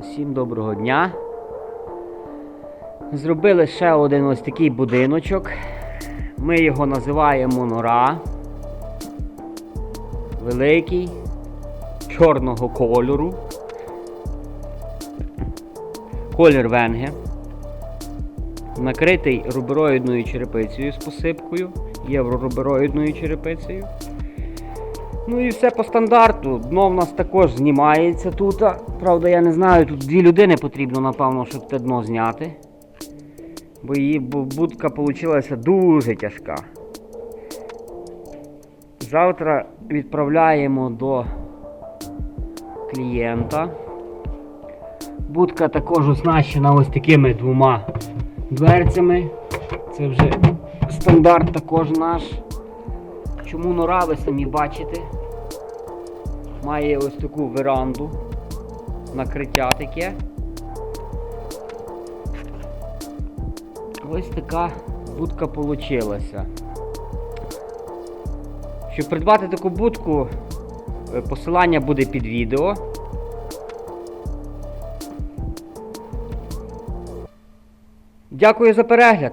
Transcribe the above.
Усім доброго дня. Зробили ще один ось такий будиночок. Ми його називаємо нора. Великий, чорного кольору. Колір венге. Накритий рубероїдною черепицею з посипкою, єврорубероїдною черепицею. Ну і все по стандарту. Дно в нас також знімається тут. Правда, я не знаю, тут дві людини потрібно, напевно, щоб те дно зняти. Бо її будка вийшла дуже тяжка. Завтра відправляємо до клієнта. Будка також оснащена ось такими двома дверцями. Це вже стандарт також наш. Чому нора ви самі бачите? Має ось таку веранду, накриття таке. Ось така будка получилася. Щоб придбати таку будку, е, посилання буде під відео. Дякую за перегляд.